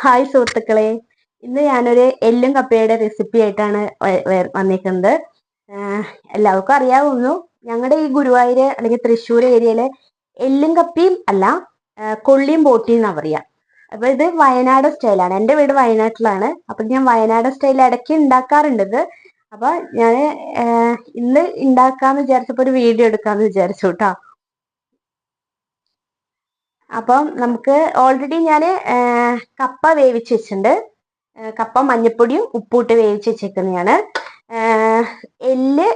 Hi സുഹൃത്തുക്കളെ. ഇന്ന് ഞാനൊരു എല്ലും കപ്പയുടെ റെസിപ്പി ആയിട്ടാണ് വന്നിരിക്കുന്നത് എല്ലാവർക്കും അറിയാവുന്നു. ഞങ്ങളുടെ ഈ ഗുരുവായൂർ അല്ലെങ്കിൽ തൃശ്ശൂർ ഏരിയയിലെ എല്ലും കപ്പിയും അല്ല കൊള്ളിയും ബോട്ടിയും എന്നാ പറയാ. അപ്പൊ ഇത് വയനാട് സ്റ്റൈലാണ്. എന്റെ വീട് വയനാട്ടിലാണ്. അപ്പൊ ഞാൻ വയനാട് സ്റ്റൈലിൽ ഇടയ്ക്ക് ഉണ്ടാക്കാറുണ്ട് അപ്പൊ ഞാൻ ഇന്ന് ഉണ്ടാക്കാന്ന് വിചാരിച്ചപ്പോ ഒരു വീഡിയോ എടുക്കാന്ന് വിചാരിച്ചു കേട്ടോ അപ്പം നമുക്ക് ഓൾറെഡി ഞാൻ കപ്പ വേവിച്ച് വെച്ചിട്ടുണ്ട്. കപ്പ മഞ്ഞപ്പൊടിയും ഉപ്പൂട്ട് വേവിച്ച് വെച്ചേക്കുന്നതാണ്. എല്ല്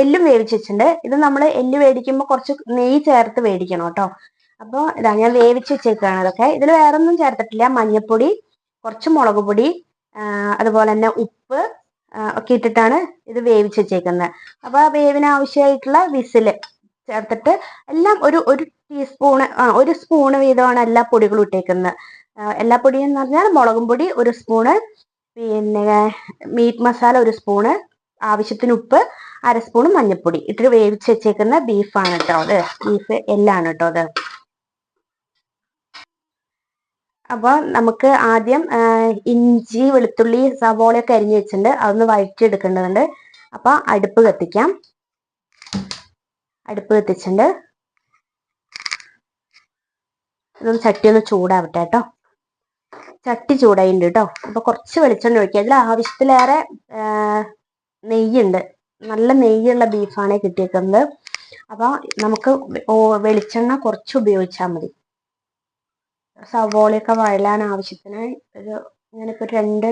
എല്ലും വേവിച്ച് വെച്ചിട്ടുണ്ട്. ഇത് നമ്മൾ എല്ല് മേടിക്കുമ്പോൾ കുറച്ച് നെയ്യ് ചേർത്ത് മേടിക്കണം കേട്ടോ അപ്പോൾ ഇതാ ഞാൻ വേവിച്ച് വെച്ചേക്കാണ് ഇതൊക്കെ. ഇതിൽ വേറെ ഒന്നും ചേർത്തിട്ടില്ല. മഞ്ഞപ്പൊടി കുറച്ച് മുളക് പൊടി അതുപോലെ തന്നെ ഉപ്പ് ഒക്കെ ഇട്ടിട്ടാണ് ഇത് വേവിച്ച് വെച്ചേക്കുന്നത്. അപ്പോൾ ആ വേവിന് ആവശ്യമായിട്ടുള്ള വിസിൽ ചേർത്തിട്ട് എല്ലാം ഒരു ഒരു ടീസ്പൂണ് ആ ഒരു സ്പൂണ് വീതമാണ് എല്ലാ പൊടികളും ഇട്ടേക്കുന്നത്. എല്ലാ പൊടിയും എന്ന് പറഞ്ഞാൽ മുളകും പൊടി ഒരു സ്പൂണ് പിന്നെ മീറ്റ് മസാല ഒരു സ്പൂണ് ആവശ്യത്തിന് ഉപ്പ് അര സ്പൂൺ മഞ്ഞൾപ്പൊടി. ഇട്ട് വേവിച്ച് വെച്ചേക്കുന്ന ബീഫാണ് കേട്ടോ അത്. ബീഫ് എല്ലാണ് കേട്ടോ അത്. അപ്പോൾ നമുക്ക് ആദ്യം ഇഞ്ചി വെളുത്തുള്ളി സവോളയൊക്കെ അരിഞ്ഞു വെച്ചിട്ടുണ്ട്. അതൊന്ന് വഴറ്റിയെടുക്കേണ്ടതുണ്ട് അപ്പോൾ അടുപ്പ് കത്തിക്കാം. അടുപ്പ് കത്തിച്ചിട്ടുണ്ട്. ഇതൊന്ന് ചട്ടി ഒന്ന് ചൂടാവട്ടെ കേട്ടോ. ചട്ടി ചൂടായിട്ടുണ്ട് കേട്ടോ. അപ്പൊ കുറച്ച് വെളിച്ചെണ്ണ ഒഴിക്കുക അതിൽ ആവശ്യത്തിലേറെ നെയ്യുണ്ട്. നല്ല നെയ്യുള്ള ബീഫാണ് കിട്ടിയേക്കുന്നത്. അപ്പോൾ നമുക്ക് വെളിച്ചെണ്ണ കുറച്ച് ഉപയോഗിച്ചാൽ മതി. സവോളയൊക്കെ വഴലാൻ ആവശ്യത്തിന് ഒരു ഞാനിപ്പോൾ രണ്ട്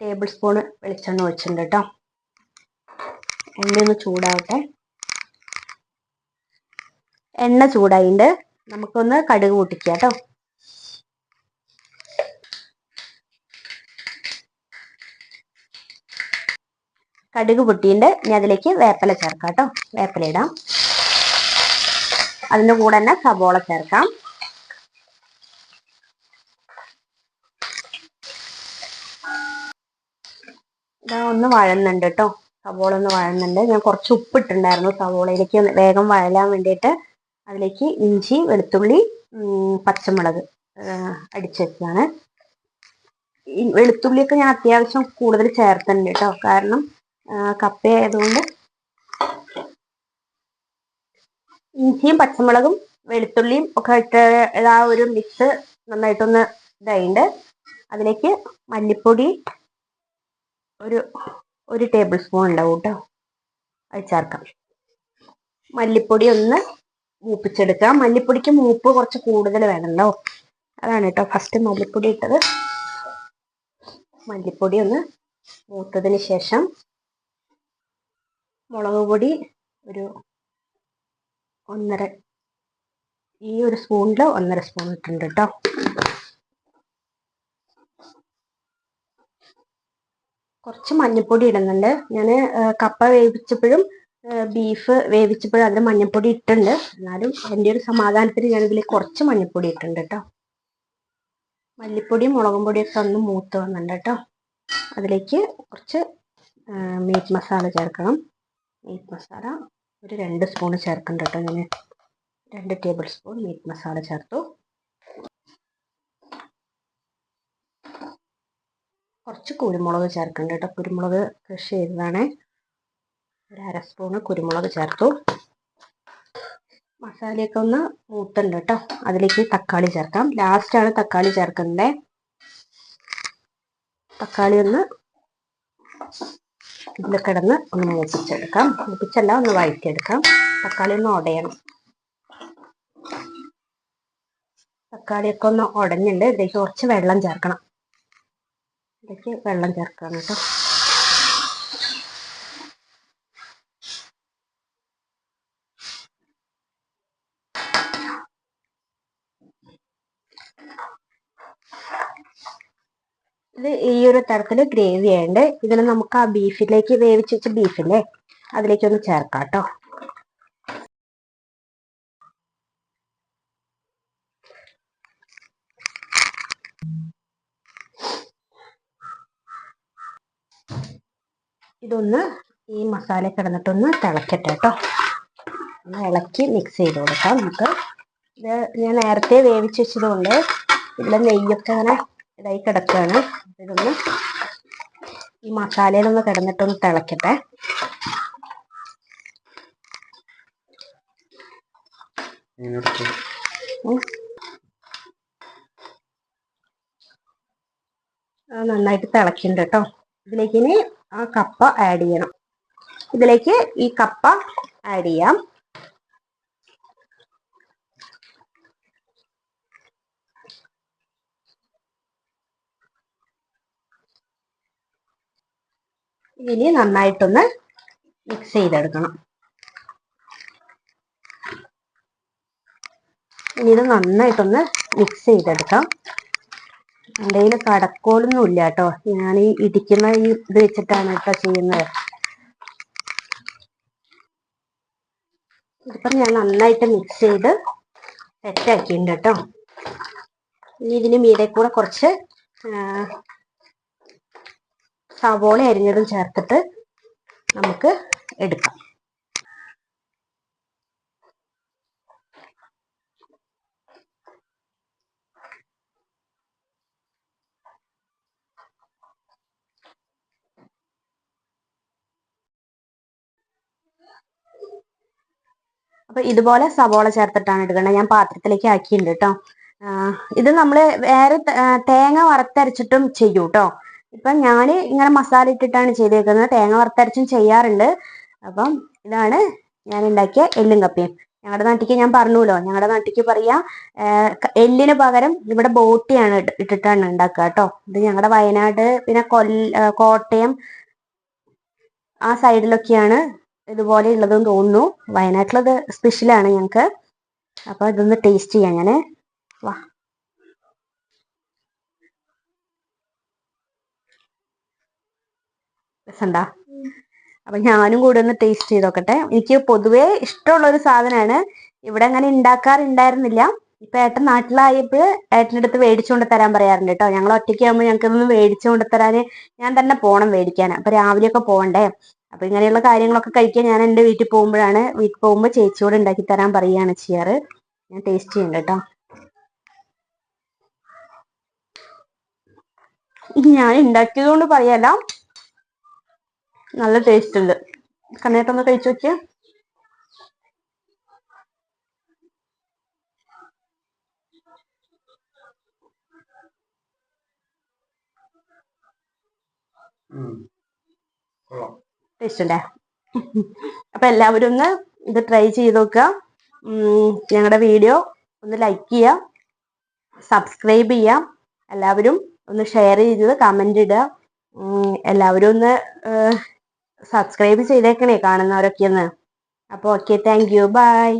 ടേബിൾ സ്പൂണ് വെളിച്ചെണ്ണ ഒഴിച്ചിട്ടുണ്ട് കേട്ടോ എണ്ണ ഒന്ന് ചൂടാവട്ടെ. എണ്ണ ചൂടായിണ്ട്. നമുക്കൊന്ന് കടുക് പൊട്ടിക്കാം കേട്ടോ കടുക് പൊട്ടിയിട്ട് ഇനി അതിലേക്ക് വേപ്പില ചേർക്കാം കേട്ടോ വേപ്പില ഇടാം. അതിന്റെ കൂടെ തന്നെ സവോള ചേർക്കാം. ഇതാ ഒന്ന് വഴന്നുണ്ട് കേട്ടോ. സവോള ഒന്ന് വഴന്നുണ്ട്. ഞാൻ കുറച്ച് ഉപ്പിട്ടുണ്ടായിരുന്നു സവോളയിലേക്ക്. വേഗം വഴലാൻ വേണ്ടിയിട്ട് അതിലേക്ക് ഇഞ്ചി വെളുത്തുള്ളി പച്ചമുളക് അടിച്ചു വെളുത്തുള്ളിയൊക്കെ ഞാൻ അത്യാവശ്യം കൂടുതൽ ചേർത്തുണ്ട് കേട്ടോ. കാരണം കപ്പ ആയതുകൊണ്ട് ഇഞ്ചിയും പച്ചമുളകും വെളുത്തുള്ളിയും ഒക്കെ ഇട്ട് ആ ഒരു മിക്സ് നന്നായിട്ടൊന്ന് ഇതായിട്ടുണ്ട്. അതിലേക്ക് മല്ലിപ്പൊടി ഒരു ഒരു ടേബിൾ സ്പൂൺ ഉണ്ടാവും കേട്ടോ അത് ചേർക്കാം. മല്ലിപ്പൊടി ഒന്ന് മൂപ്പിച്ചെടുക്കാം മല്ലിപ്പൊടിക്ക് മൂപ്പ് കുറച്ച് കൂടുതൽ വേണമല്ലോ അതാണ് കേട്ടോ ഫസ്റ്റ് മല്ലിപ്പൊടി ഇട്ടത്. മല്ലിപ്പൊടി ഒന്ന് മൂത്തതിന് ശേഷം മുളക് പൊടി ഒരു ഒന്നര ഈ ഒരു സ്പൂണിൽ ഒന്നര സ്പൂൺ ഇട്ടിട്ടുണ്ട് കേട്ടോ കുറച്ച് മഞ്ഞൾപ്പൊടി ഇടുന്നുണ്ട്. ഞാൻ കപ്പ വേവിച്ചപ്പോഴും ബീഫ് വേവിച്ചപ്പോഴും അതിൽ മഞ്ഞൾപ്പൊടി ഇട്ടുണ്ട് എന്നാലും എന്റെ ഒരു സമാധാനത്തിന് ഞാനിതിൽ കുറച്ച് മഞ്ഞൾപ്പൊടി ഇട്ടുണ്ട് കേട്ടോ മല്ലിപ്പൊടിയും മുളകും പൊടിയൊക്കെ ഒന്ന് മൂത്ത് വന്നിട്ടുണ്ട് കേട്ടോ അതിലേക്ക് കുറച്ച് മീറ്റ് മസാല ചേർക്കണം. മീറ്റ് മസാല ഒരു രണ്ട് സ്പൂൺ ചേർക്കുന്നുണ്ട് കേട്ടോ ഞാൻ രണ്ട് ടേബിൾ സ്പൂൺ മീറ്റ് മസാല ചേർത്തു. കുറച്ച് കുരുമുളക് ചേർക്കുന്നുണ്ട് കേട്ടോ കുരുമുളക് കൃഷി ചെയ്തതാണേ. ഒരു അര സ്പൂണ് കുരുമുളക് ചേർത്തു. മസാലയൊക്കെ ഒന്ന് മൂത്തുണ്ട് കേട്ടോ അതിലേക്ക് തക്കാളി ചേർക്കാം. ലാസ്റ്റാണ് തക്കാളി ചേർക്കുന്നത് തക്കാളി ഒന്ന് ഇതിൽ കിടന്ന് ഒന്ന് മൂപ്പിച്ചെടുക്കാം. മൂപ്പിച്ചല്ല ഒന്ന് വഴറ്റിയെടുക്കാം. തക്കാളി ഒന്ന് ഉടയണം തക്കാളിയൊക്കെ ഒന്ന് ഉടഞ്ഞിട്ടുണ്ട് ഇതിലേക്ക് കുറച്ച് വെള്ളം ചേർക്കണം. ഇതിലേക്ക് വെള്ളം ചേർക്കാം കേട്ടോ. ഇത് ഈ ഒരു തരത്തിൽ ഗ്രേവി ആയതുകൊണ്ട് ഇതിന് നമുക്ക് ആ ബീഫിലേക്ക് വേവിച്ച് വെച്ച ബീഫില്ലേ അതിലേക്ക് ഒന്ന് ചേർക്കാം കേട്ടോ. ഇതൊന്ന് ഈ മസാല കിടന്നിട്ടൊന്ന് തിളക്കട്ടെ കേട്ടോ ഒന്ന് ഇളക്കി മിക്സ് ചെയ്ത് കൊടുക്കാം നമുക്ക്. ഇത് ഞാൻ നേരത്തെ വേവിച്ച് വെച്ചതുകൊണ്ട് ഇതിലെ നെയ്യൊക്കെ അങ്ങനെ ഇതായി കിടക്കുകയാണ്. ഇതൊന്ന് ഈ മസാലയിലൊന്ന് കിടന്നിട്ടൊന്ന് തിളക്കട്ടെ. നന്നായിട്ട് തിളക്കുന്നുണ്ട് കേട്ടോ ഇതിലേക്ക് ഇനി ആ കപ്പ ആഡ് ചെയ്യണം. ഇതിലേക്ക് ഈ കപ്പ ആഡ് ചെയ്യാം. ഇനി നന്നായിട്ടൊന്ന് മിക്സ് ചെയ്തെടുക്കണം. ഇനി ഇത് നന്നായിട്ടൊന്ന് മിക്സ് ചെയ്തെടുക്കാം. എന്റെ കയ്യിൽ കടക്കോലൊന്നും ഇല്ല കേട്ടോ. ഞാൻ ഈ ഇടിക്കുന്ന ഈ ഇത് വെച്ചിട്ടാണ് കേട്ടോ ചെയ്യുന്നത്. ഇതിപ്പം ഞാൻ നന്നായിട്ട് മിക്സ് ചെയ്ത് സെറ്റ് ആക്കിയിട്ടുണ്ട് കേട്ടോ. ഇനി ഇതിന് മീതെ കൂടെ കുറച്ച് സവോള അരിഞ്ഞതും ചേർത്തിട്ട് നമുക്ക് എടുക്കാം. അപ്പൊ ഇതുപോലെ സവോള ചേർത്തിട്ടാണ് എടുക്കേണ്ടത്. ഞാൻ പാത്രത്തിലേക്ക് ആക്കിയിട്ടുണ്ട് കേട്ടോ ഇത് നമ്മൾ വേറെ തേങ്ങ വറുത്തരച്ചിട്ടും ചെയ്യും കേട്ടോ ഇപ്പം ഞാൻ ഇങ്ങനെ മസാല ഇട്ടിട്ടാണ് ചെയ്തേക്കുന്നത്. തേങ്ങ വറുത്തരച്ചും ചെയ്യാറുണ്ട്. അപ്പം ഇതാണ് ഞാൻ ഉണ്ടാക്കിയ എല്ലും കപ്പയും. ഞങ്ങളുടെ നാട്ടിക്ക് ഞാൻ പറഞ്ഞല്ലോ. ഞങ്ങളുടെ നാട്ടിക്ക് പറയാ എല്ലിന് പകരം ഇവിടെ ബോട്ടിയാണ് ഇട്ട് ഇട്ടിട്ടാണ് ഉണ്ടാക്കുക കേട്ടോ ഇത് ഞങ്ങളുടെ വയനാട് പിന്നെ കൊല്ല കോട്ടയം ആ സൈഡിലൊക്കെയാണ് ഇതുപോലെ ഉള്ളതെന്ന് തോന്നുന്നു. വയനാട്ടിലത് സ്പെഷ്യലാണ് ഞങ്ങൾക്ക് അപ്പൊ ഇതൊന്ന് ടേസ്റ്റ് ചെയ്യാം ഞാൻ. വാ. രസണ്ടാ അപ്പൊ ഞാനും കൂടെ ഒന്ന് ടേസ്റ്റ് ചെയ്ത് നോക്കട്ടെ. എനിക്ക് പൊതുവേ ഇഷ്ടമുള്ള ഒരു സാധനമാണ്. ഇവിടെ അങ്ങനെ ഉണ്ടാക്കാറുണ്ടായിരുന്നില്ല ഇപ്പൊ ഏട്ടൻ നാട്ടിലായപ്പോൾ ഏട്ടന്റെ അടുത്ത് മേടിച്ചുകൊണ്ട് തരാൻ പറയാറുണ്ട് കേട്ടോ. ഞങ്ങൾ ഒറ്റയ്ക്കാകുമ്പോൾ ഞങ്ങൾക്ക് ഇതൊന്ന് മേടിച്ചുകൊണ്ട് തരാന്. ഞാൻ തന്നെ പോണം മേടിക്കാൻ. അപ്പൊ രാവിലെയൊക്കെ പോകണ്ടേ? അപ്പൊ ഇങ്ങനെയുള്ള കാര്യങ്ങളൊക്കെ കഴിക്കാൻ ഞാൻ എന്റെ വീട്ടിൽ പോകുമ്പോഴാണ് വീട്ടിൽ പോകുമ്പോൾ ചേച്ചിയോട് ഉണ്ടാക്കി തരാൻ പറയുകയാണ് ചെയ്യാറ്. ഞാൻ ടേസ്റ്റ് ചെയ്യണ്ട കേട്ടോ. ഞാൻ ഉണ്ടാക്കിയത് കൊണ്ട് പറയല്ല. നല്ല ടേസ്റ്റ് ഉണ്ട്. കണ്ണേട്ടൊന്ന് കഴിച്ചു നോക്കിയ. കൊള്ളാം. ടേസ്റ്റ് ഉണ്ടേ അപ്പൊ എല്ലാവരും ഒന്ന് ഇത് ട്രൈ ചെയ്ത് നോക്കുക. ഞങ്ങളുടെ വീഡിയോ ഒന്ന് ലൈക്ക് ചെയ്യുക. സബ്സ്ക്രൈബ് ചെയ്യാം എല്ലാവരും ഒന്ന് ഷെയർ ചെയ്ത് കമന്റ് ഇടുക. എല്ലാവരും ഒന്ന് സബ്സ്ക്രൈബ് ചെയ്തേക്കണേ കാണുന്നവരൊക്കെ ഒന്ന്. അപ്പോൾ ഓക്കെ താങ്ക് യു ബൈ